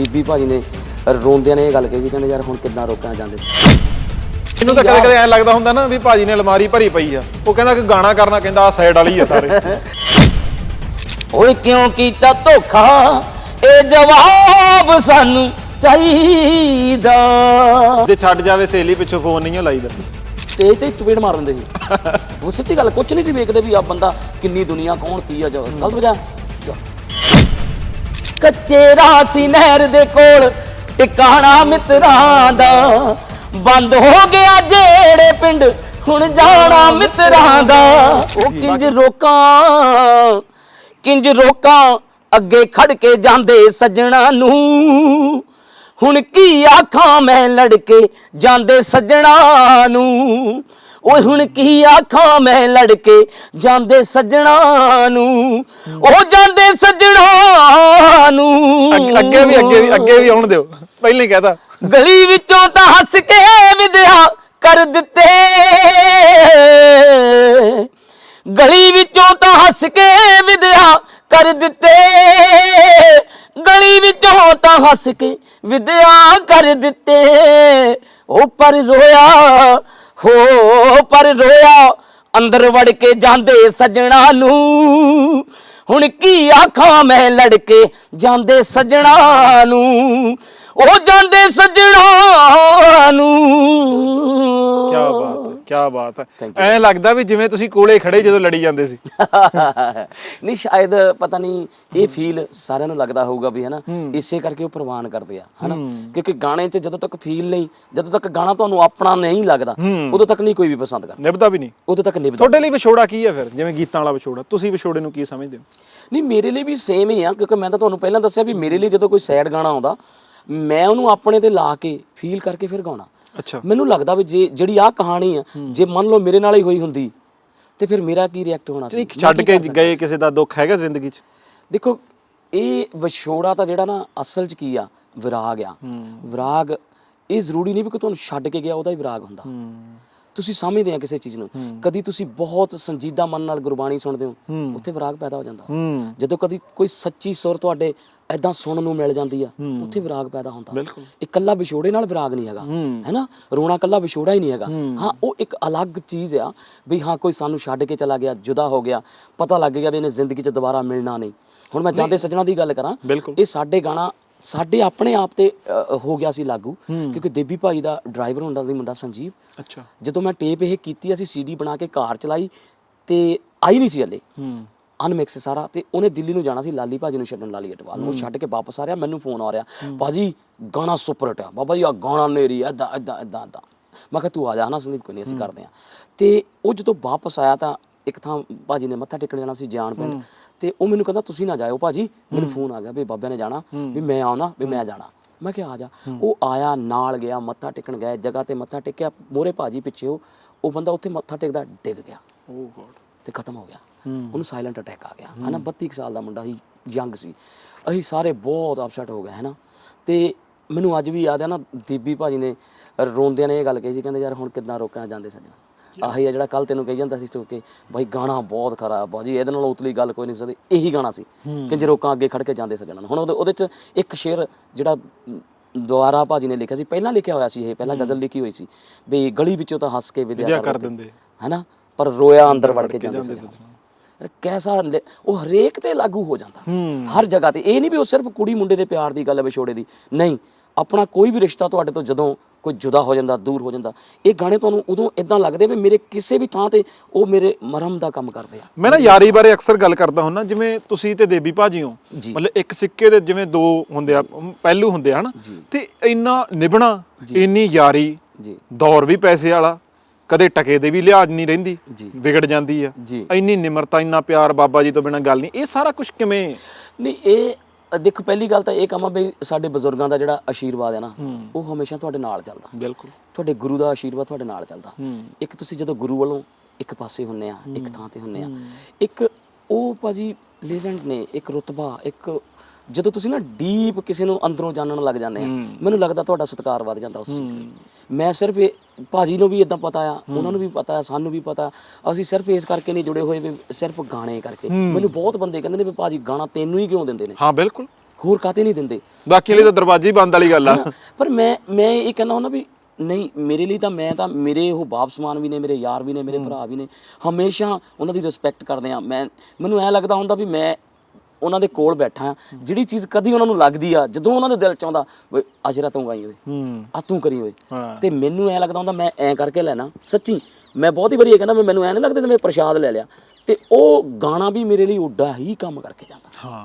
ਬੀਬੀ ਭਾਜੀ ਨੇ ਰੋਂਦਿਆਂ ਨੇ ਇਹ ਗੱਲ ਕਹੀ ਸੀ ਕਹਿੰਦੇ ਯਾਰ ਹੁਣ ਕਿੱਦਾਂ ਰੋਕਾਂ ਜਾਂਦੇ। ਮੈਨੂੰ ਤਾਂ ਕਦੇ ਕਦੇ ਐਂ ਲੱਗਦਾ ਹੁੰਦਾ ਨਾ ਵੀ ਭਾਜੀ ਨੇ ਅਲਮਾਰੀ ਭਰੀ ਪਈ ਆ। ਉਹ ਕਹਿੰਦਾ ਕਿ ਗਾਣਾ ਕਰਨਾ ਕਹਿੰਦਾ ਆ ਸਾਈਡ ਵਾਲੀ ਆ ਸਾਰੇ। ਓਏ ਕਿਉਂ ਕੀਤਾ ਧੋਖਾ? ਇਹ ਜਵਾਬ ਸਾਨੂੰ ਚਾਹੀਦਾ। ਜੇ ਛੱਡ ਜਾਵੇ ਸਹੇਲੀ ਪਿੱਛੋਂ ਫੋਨ ਨਹੀਂ ਲਾਈਦਾ। ਸਟੇਜ ਤੇ ਚਪੇੜ ਮਾਰ ਦਿੰਦੇ ਸੀ ਉਹ ਸੱਚੀ ਗੱਲ ਕੁਛ ਨਹੀਂ ਸੀ ਵੇਖਦੇ ਵੀ ਆ ਬੰਦਾ ਕਿੰਨੀ ਦੁਨੀਆ ਕੌਣ ਕੀ ਆ ਜੋ ਗਲਤ ਵਜਾ ਕੱਚੇ ਰਾਸੀ ਨਹਿਰ ਦੇ ਕੋਲ ਟਿਕਾਣਾ ਮਿੱਤਰਾਂ ਦਾ। ਬੰਦ ਹੋ ਗਿਆ ਜਿਹੜੇ ਪਿੰਡ ਹੁਣ ਜਾਣਾ ਮਿੱਤਰਾਂ ਦਾ। ਉਹ ਕਿੰਜ ਰੋਕਾਂ ਕਿੰਜ ਰੋਕਾਂ ਅੱਗੇ ਖੜ ਕੇ ਜਾਂਦੇ ਸੱਜਣਾ ਨੂੰ। ਹੁਣ ਕੀ ਆਖਾਂ ਮੈਂ ਲੜਕੇ ਜਾਂਦੇ ਸੱਜਣਾ ਨੂੰ। ਓਏ ਹੁਣ ਕੀ ਆਖਾਂ ਮੈਂ ਲੜਕੇ ਜਾਂਦੇ ਸੱਜਣਾ ਨੂੰ? ਉਹ ਜਾਂਦੇ ਸੱਜਣਾ ਨੂੰ। ਅੱਗੇ- ਅੱਗੇ ਵੀ ਅੱਗੇ ਵੀ ਅੱਗੇ ਵੀ ਆਉਣ ਦਿਓ। ਪਹਿਲਾਂ ਹੀ ਕਹਤਾ ਗਲੀ ਵਿੱਚੋਂ ਤਾਂ ਹੱਸ ਕੇ ਵਿਦਿਆ ਕਰ ਦਿੱਤੇ। ਗਲੀ ਵਿੱਚੋਂ ਤਾਂ ਹੱਸ ਕੇ ਵਿਦਿਆ ਕਰ ਦਿੱਤੇ। ਗਲੀ ਵਿੱਚੋਂ ਤਾਂ ਹੱਸ ਕੇ ਵਿਦਿਆ ਕਰ ਦਿੱਤੇ। ਉਹ ਪਰ ਰੋਇਆ ਹੋ ਪਰ ਰੋਇਆ ਅੰਦਰ ਵੜ ਕੇ ਜਾਂਦੇ ਸੱਜਣਾ ਨੂੰ। ਹੁਣ ਕੀ ਆਖਾਂ ਮੈਂ ਲੜਕੇ ਜਾਂਦੇ ਸੱਜਣਾ ਨੂੰ। ਉਹ ਜਾਂਦੇ ਸੱਜਣਾ ਬਾਤ ਹੈ. ਐਂ ਲੱਗਦਾ ਵੀ ਜਿਵੇਂ ਤੁਸੀਂ ਕੋਲੇ ਖੜੇ ਜਦੋਂ ਲੜੀ ਜਾਂਦੇ ਸੀ। ਨਹੀਂ ਸ਼ਾਇਦ ਪਤਾ ਨਹੀਂ ਇਹ ਫੀਲ ਸਾਰਿਆਂ ਨੂੰ ਲੱਗਦਾ ਹੋਊਗਾ ਵੀ ਹਨਾ ਇਸੇ ਕਰਕੇ ਉਹ ਪ੍ਰਵਾਨ ਕਰਦੇ ਆ ਹਨਾ? ਕਿਉਂਕਿ ਗਾਣੇ 'ਚ ਜਦੋਂ ਤੱਕ ਫੀਲ ਨਹੀਂ ਜਦੋਂ ਤੱਕ ਗਾਣਾ ਤੁਹਾਨੂੰ ਆਪਣਾ ਨਹੀਂ ਲੱਗਦਾ ਉਦੋਂ ਤੱਕ ਨਹੀਂ ਕੋਈ ਵੀ ਪਸੰਦ ਕਰਦਾ। ਨਿਭਦਾ ਵੀ ਨਹੀਂ। ਉਦੋਂ ਤੱਕ ਨਿਭਦਾ ਤੁਹਾਡੇ ਲਈ ਵਿਛੋੜਾ ਕੀ ਹੈ ਫਿਰ? ਜਿਵੇਂ ਗੀਤਾਂ ਵਾਲਾ ਵਿਛੋੜਾ। ਤੁਸੀਂ ਵਿਛੋੜੇ ਨੂੰ ਕੀ ਸਮਝਦੇ ਹੋ? ਨਹੀਂ ਮੇਰੇ ਲਈ ਵੀ ਸੇਮ ਹੀ ਆ ਕਿਉਂਕਿ ਮੈਂ ਤਾਂ ਤੁਹਾਨੂੰ ਪਹਿਲਾਂ ਦੱਸਿਆ ਵੀ ਮੇਰੇ ਲਈ ਜਦੋਂ ਕੋਈ ਸੈਡ ਗਾਣਾ ਆਉਂਦਾ ਮੈਂ ਉਹਨੂੰ ਆਪਣੇ ਤੇ ਲਾ ਕੇ ਫੀਲ ਕਰਕੇ ਫਿਰ ਗਾਉਣਾ। ਅੱਛਾ। ਮੈਨੂੰ ਲੱਗਦਾ ਵੀ ਜੇ ਜਿਹੜੀ ਆ ਕਹਾਣੀ ਆ ਜੇ ਮੰਨ ਲਓ ਮੇਰੇ ਨਾਲ ਹੀ ਹੋਈ ਹੁੰਦੀ ਤੇ ਫਿਰ ਮੇਰਾ ਕੀ ਰਿਐਕਟ ਹੋਣਾ ਸੀ? ਛੱਡ ਕੀ ਗਏ ਕਿਸੇ ਦਾ ਦੁੱਖ ਹੈਗਾ ਜ਼ਿੰਦਗੀ 'ਚ? ਦੇਖੋ ਇਹ ਵਿਛੋੜਾ ਤਾਂ ਜਿਹੜਾ ਨਾ ਅਸਲ 'ਚ ਕੀ ਆ? ਵਿਰਾਗ ਆ। ਵਿਰਾਗ ਇਹ ਜ਼ਰੂਰੀ ਨਹੀਂ ਵੀ ਕਿ ਤੁਹਾਨੂੰ ਛੱਡ ਕੇ ਗਿਆ ਉਹਦਾ ਹੀ ਵਿਰਾਗ ਹੁੰਦਾ। ਤੁਸੀਂ ਸਮਝਦੇ ਆ ਕਿਸੇ ਚੀਜ਼ ਨੂੰ। ਕਦੀ ਤੁਸੀਂ ਬਹੁਤ ਸੰਜੀਦਾ ਮਨ ਨਾਲ ਗੁਰਬਾਣੀ ਸੁਣਦੇ ਹੋ ਉੱਥੇ ਵਿਰਾਗ ਪੈਦਾ ਹੋ ਜਾਂਦਾ। ਜਦੋਂ ਕਦੀ ਕੋਈ ਸੱਚੀ ਸੁਰ ਤੁਹਾਡੇ ਐਦਾਂ ਸੁਣਨ ਨੂੰ ਮਿਲ ਜਾਂਦੀ ਆ। ਉੱਥੇ ਵਿਰਾਗ ਪੈਦਾ ਹੁੰਦਾ। ਇਕੱਲਾ ਵਿਛੋੜੇ ਨਾਲ ਵਿਰਾਗ ਨਹੀਂ ਹੈਗਾ। ਹੈਨਾ? ਰੋਣਾ ਕੱਲਾ ਵਿਛੋੜਾ ਹੀ ਨਹੀਂ ਹੈਗਾ। ਹਾਂ। ਉਹ ਇੱਕ ਅਲੱਗ ਚੀਜ਼ ਆ ਵੀ ਹਾਂ ਕੋਈ ਸਾਨੂੰ ਛੱਡ ਕੇ ਚਲਾ ਗਿਆ ਜੁਦਾ ਹੋ ਗਿਆ ਪਤਾ ਲੱਗ ਗਿਆ ਵੀ ਇਹਨੇ ਜ਼ਿੰਦਗੀ 'ਚ ਦੁਬਾਰਾ ਮਿਲਣਾ ਨਹੀਂ। ਹੁਣ ਮੈਂ ਜਾਂਦੇ ਸੱਜਣਾ ਦੀ ਗੱਲ ਕਰਾਂ। ਇਹ ਸਾਡੇ ਗਾਣਾ ਸਾਡੇ ਆਪਣੇ ਆਪ ਤੇ ਹੋ ਗਿਆ ਸੀ ਲਾਗੂ। ਕਿਉਂਕਿ ਦੇਬੀ ਭਾਈ ਦਾ ਡਰਾਈਵਰ ਹੁੰਦਾ ਸੀ ਮੁੰਡਾ ਸੰਜੀਵ। ਅੱਛਾ। ਜਦੋਂ ਮੈਂ ਟੇਪ ਇਹ ਕੀਤੀ ਅਸੀਂ ਸੀਡੀ ਬਣਾ ਕੇ ਕਾਰ ਚਲਾਈ ਤੇ ਆਈ ਨਹੀਂ ਸੀ ਹਲੇ। ਹੂੰ। ਅਨਮਿਕਸ ਸਾਰਾ ਤੇ ਉਹਨੇ ਦਿੱਲੀ ਨੂੰ ਜਾਣਾ ਸੀ ਲਾਲੀ ਭਾਜੀ ਨੂੰ ਛੱਡਣ ਲਾਲੀ ਅਟਵਾਲ ਨੂੰ। ਉਹ ਛੱਡ ਕੇ ਵਾਪਸ ਆ ਰਿਹਾ ਮੈਨੂੰ ਫੋਨ ਆ ਰਿਹਾ। ਭਾਜੀ ਗਾਣਾ ਸੁਪਰ ਹਿੱਟ ਆ। ਬਾਬਾ ਜੀ ਆ ਗਾਣਾ ਨੇਰੀ ਐਦਾਂ ਐਦਾਂ ਐਦਾਂ ਐਦਾਂ ਮੈਂ ਕਿਹਾ ਤੂੰ ਆ ਜਾ ਹਨਾ ਸੰਦੀਪ ਕੋਈ ਨਹੀਂ ਅਸੀਂ ਕਰਦੇ ਆ। ਤੇ ਉਹ ਜਦੋਂ ਵਾਪਸ ਆਇਆ ਤਾਂ ਇੱਕ ਥਾਂ ਭਾਜੀ ਨੇ ਮੱਥਾ ਟੇਕਣ ਜਾਣਾ ਸੀ ਜਾਣ ਪਿੰਡ। ਤੇ ਉਹ ਮੈਨੂੰ ਕਹਿੰਦਾ ਤੁਸੀਂ ਨਾ ਜਾਇਓ ਭਾਜੀ ਮੈਨੂੰ ਫੋਨ ਆ ਗਿਆ ਵੀ ਬਾਬਿਆਂ ਨੇ ਜਾਣਾ ਵੀ ਮੈਂ ਆਉਣਾ ਵੀ ਮੈਂ ਜਾਣਾ। ਮੈਂ ਕਿਹਾ ਆ ਜਾ। ਉਹ ਆਇਆ ਨਾਲ ਗਿਆ ਮੱਥਾ ਟੇਕਣ ਗਿਆ ਜਗ੍ਹਾ ਤੇ ਮੱਥਾ ਟੇਕਿਆ ਮੋਰੇ ਭਾਜੀ ਪਿੱਛੇ ਉਹ ਉਹ ਬੰਦਾ ਉੱਥੇ ਮੱਥਾ ਟੇਕਦਾ ਡਿੱਗ ਗਿਆ। Oh god. ਤੇ ਖਤਮ ਹੋ ਗਿਆ। ਉਹਨੂੰ ਸਾਇਲੈਂਟ ਅਟੈਕ ਆ ਗਿਆ। ਹਨਾ 32 ਕੁ ਸਾਲ ਦਾ ਮੁੰਡਾ ਸੀ ਯੰਗ ਸੀ। ਅਸੀਂ ਸਾਰੇ ਬਹੁਤ ਅਪਸੈਟ ਹੋ ਗਏ ਹਨਾ। ਤੇ ਮੈਨੂੰ ਅੱਜ ਵੀ ਯਾਦ ਹੈ ਨਾ ਦੀਬੀ ਭਾਜੀ ਨੇ ਰੋਂਦਿਆਂ ਨੇ ਇਹ ਗੱਲ ਕਹੀ ਸੀ ਕਹਿੰਦੇ ਯਾਰ ਹੁਣ ਕਿੱਦਾਂ ਰੋਕਾਂ ਜਾਂਦੇ ਸੱਜਣਾ। ਆਹੀ ਆ ਜਿਹੜਾ ਕੱਲ ਤੈਨੂੰ ਕਹੀ ਜਾਂਦਾ ਸੀ ਕੇ ਬਾਈ ਗਾਣਾ ਬਹੁਤ ਖਰਾਬ ਬਾਜੀ ਇਹਦੇ ਨਾਲ ਉਤਲੀ ਗੱਲ ਕੋਈ ਨਹੀਂ ਸਕਦੀ ਇਹੀ ਗਾਣਾ ਸੀ ਕਿ ਜੇ ਰੋਕਾਂ ਅੱਗੇ ਖੜ ਕੇ ਜਾਂਦੇ ਸੱਜਣਾ। ਹੁਣ ਉਹਦੇ ਚ ਇੱਕ ਸ਼ੇਰ ਜਿਹੜਾ ਦੁਆਰਾ ਭਾਜੀ ਨੇ ਲਿਖਿਆ ਸੀ ਪਹਿਲਾਂ ਲਿਖਿਆ ਹੋਇਆ ਸੀ ਇਹ ਪਹਿਲਾਂ ਗਜ਼ਲ ਲਿਖੀ ਹੋਈ ਸੀ ਵੀ ਗਲੀ ਵਿੱਚੋਂ ਤਾਂ ਹੱਸ ਕੇ ਵਿਦਿਆ ਕਰ ਦਿੰਦੇ। ਹੈਨਾ ਪਰ ਰੋਇਆ ਅੰਦਰ ਵੜ ਕੇ ਜਾਂਦੇ ਸੀ ਅਰੇ ਕੈਸਾ ਉਹ ਹਰੇਕ ਤੇ ਲਾਗੂ ਹੋ ਜਾਂਦਾ। ਹਰ ਜਗ੍ਹਾ ਤੇ। ਇਹ ਨਹੀਂ ਵੀ ਉਹ ਸਿਰਫ ਕੁੜੀ ਮੁੰਡੇ ਦੇ ਪਿਆਰ ਦੀ ਗੱਲ ਹੈ ਵਿਛੋੜੇ ਦੀ। ਨਹੀਂ ਆਪਣਾ ਕੋਈ ਵੀ ਰਿਸ਼ਤਾ ਤੁਹਾਡੇ ਤੋਂ ਜਦੋਂ ਕੋਈ ਜੁਦਾ ਹੋ ਜਾਂਦਾ ਦੂਰ ਹੋ ਜਾਂਦਾ ਇਹ ਗਾਣੇ ਤੁਹਾਨੂੰ ਉਦੋਂ ਇਦਾਂ ਲੱਗਦੇ ਵੀ ਮੇਰੇ ਕਿਸੇ ਵੀ ਥਾਂ ਤੇ ਉਹ ਮੇਰੇ ਮਰਹਮ ਦਾ ਕੰਮ ਕਰਦੇ ਆ। ਮੈਂ ਨਾ ਯਾਰੀ ਬਾਰੇ ਅਕਸਰ ਗੱਲ ਕਰਦਾ ਹੁੰਨਾ ਜਿਵੇਂ ਤੁਸੀਂ ਤੇ ਦੇਬੀ ਭਾਜੀ ਹੋ। ਮਤਲਬ ਇੱਕ ਸਿੱਕੇ ਦੇ ਜਿਵੇਂ ਦੋ ਹੁੰਦੇ ਆ ਪਹਿਲੂ ਹੁੰਦੇ ਆ ਹਨਾ? ਤੇ ਇੰਨਾ ਨਿਭਣਾ ਇੰਨੀ ਯਾਰੀ ਜੀ। ਦੌਰ ਵੀ ਪੈਸੇ ਵਾਲਾ ਕਦੇ ਟਕੇ ਦੇ ਵੀ ਲਿਹਾਜ਼ ਨਹੀਂ ਰਹਿੰਦੀ ਜੀ। ਵਿਗੜ ਜਾਂਦੀ ਆ। ਜੀ। ਇੰਨੀ ਨਿਮਰਤਾ ਇੰਨਾ ਪਿਆਰ ਬਾਬਾ ਜੀ ਤੋਂ ਬਿਨਾ ਗੱਲ ਨਹੀਂ। ਇਹ ਸਾਰਾ ਕੁਝ ਕਿਵੇਂ? ਨਹੀਂ ਇਹ ਅ, ਦੇਖੋ ਪਹਿਲੀ ਗੱਲ ਤਾਂ ਇਹ ਕਹਾਂ ਵੀ ਸਾਡੇ ਬਜ਼ੁਰਗਾਂ ਦਾ ਜਿਹੜਾ ਆਸ਼ੀਰਵਾਦ ਹੈ ਨਾ ਉਹ ਹਮੇਸ਼ਾ ਤੁਹਾਡੇ ਨਾਲ ਚੱਲਦਾ। ਬਿਲਕੁਲ। ਤੁਹਾਡੇ ਗੁਰੂ ਦਾ ਆਸ਼ੀਰਵਾਦ ਤੁਹਾਡੇ ਨਾਲ ਚੱਲਦਾ। ਇੱਕ ਤੁਸੀਂ ਜਦੋਂ ਗੁਰੂ ਵੱਲੋਂ ਇੱਕ ਪਾਸੇ ਹੁੰਨੇ ਆ ਇੱਕ ਥਾਂ ਤੇ ਹੁੰਨੇ ਆ ਇੱਕ ਉਹ ਭਾਜੀ ਲੈਜੈਂਡ ਨੇ ਇੱਕ ਰੁਤਬਾ ਇੱਕ ਜਦੋਂ ਤੁਸੀਂ ਨਾ ਡੀਪ ਕਿਸੇ ਨੂੰ ਅੰਦਰੋਂ ਜਾਣਨ ਲੱਗ ਜਾਂਦੇ ਆ ਮੈਨੂੰ ਲੱਗਦਾ ਤੁਹਾਡਾ ਸਤਿਕਾਰ ਵੱਧ ਜਾਂਦਾ ਉਸ ਚੀਜ਼ ਲਈ। ਮੈਂ ਸਿਰਫ ਭਾਜੀ ਨੂੰ ਵੀ ਇਦਾਂ ਪਤਾ ਆ ਉਹਨਾਂ ਨੂੰ ਵੀ ਪਤਾ ਆ ਸਾਨੂੰ ਵੀ ਪਤਾ ਅਸੀਂ ਸਿਰਫ ਇਸ ਕਰਕੇ ਨਹੀਂ ਜੁੜੇ ਹੋਏ ਵੀ ਸਿਰਫ ਗਾਣੇ ਕਰਕੇ। ਮੈਨੂੰ ਬਹੁਤ ਬੰਦੇ ਕਹਿੰਦੇ ਨੇ ਵੀ ਭਾਜੀ ਗਾਣਾ ਤੈਨੂੰ ਹੀ ਕਿਉਂ ਦਿੰਦੇ ਨੇ? ਹਾਂ ਬਿਲਕੁਲ। ਹੋਰ ਕਾਤੇ ਨਹੀਂ ਦਿੰਦੇ? ਬਾਕੀ ਲਈ ਤਾਂ ਦਰਵਾਜ਼ੇ ਹੀ ਬੰਦ ਵਾਲੀ ਗੱਲ ਆ? ਪਰ ਮੈਂ ਮੈਂ ਇਹ ਕਹਿੰਦਾ ਹੁੰਦਾ ਵੀ ਨਹੀਂ ਮੇਰੇ ਲਈ ਤਾਂ ਮੈਂ ਤਾਂ ਮੇਰੇ ਉਹ ਬਾਪ ਸਮਾਨ ਵੀ ਨੇ ਮੇਰੇ ਯਾਰ ਵੀ ਨੇ ਮੇਰੇ ਭਰਾ ਵੀ ਨੇ। ਹਮੇਸ਼ਾ ਉਹਨਾਂ ਦੀ ਰਿਸਪੈਕਟ ਕਰਦੇ ਆ। ਮੈਂ ਮੈਨੂੰ ਐ ਲੱਗਦਾ ਹੁੰਦਾ ਵੀ ਮੈਂ ਉਹਨਾਂ ਦੇ ਕੋਲ ਬੈਠਾ ਹਾਂ ਜਿਹੜੀ ਚੀਜ਼ ਕਦੀ ਉਹਨਾਂ ਨੂੰ ਲੱਗਦੀ ਆ ਜਦੋਂ ਉਹਨਾਂ ਦੇ ਦਿਲ ਚ ਆਉਂਦਾ ਓਏ ਅਜਰਾ ਤੂੰ ਗਾਈ ਓਏ ਹੂੰ। ਆ ਤੂੰ ਕਰੀ ਓਏ। ਹਾਂ। ਤੇ ਮੈਨੂੰ ਐ ਲੱਗਦਾ ਹੁੰਦਾ ਮੈਂ ਐ ਕਰਕੇ ਲੈਣਾ ਸੱਚੀ। ਮੈਂ ਬਹੁਤੀ ਵਾਰੀ ਇਹ ਕਹਿੰਦਾ ਵੀ ਮੈਨੂੰ ਐ ਨਹੀਂ ਲੱਗਦਾ ਤੇ ਮੈਂ ਪ੍ਰਸ਼ਾਦ ਲੈ ਲਿਆ। ਤੇ ਉਹ ਗਾਣਾ ਵੀ ਮੇਰੇ ਲਈ ਓਡਾ ਹੀ ਕੰਮ ਕਰਕੇ ਜਾਂਦਾ। ਹਾਂ।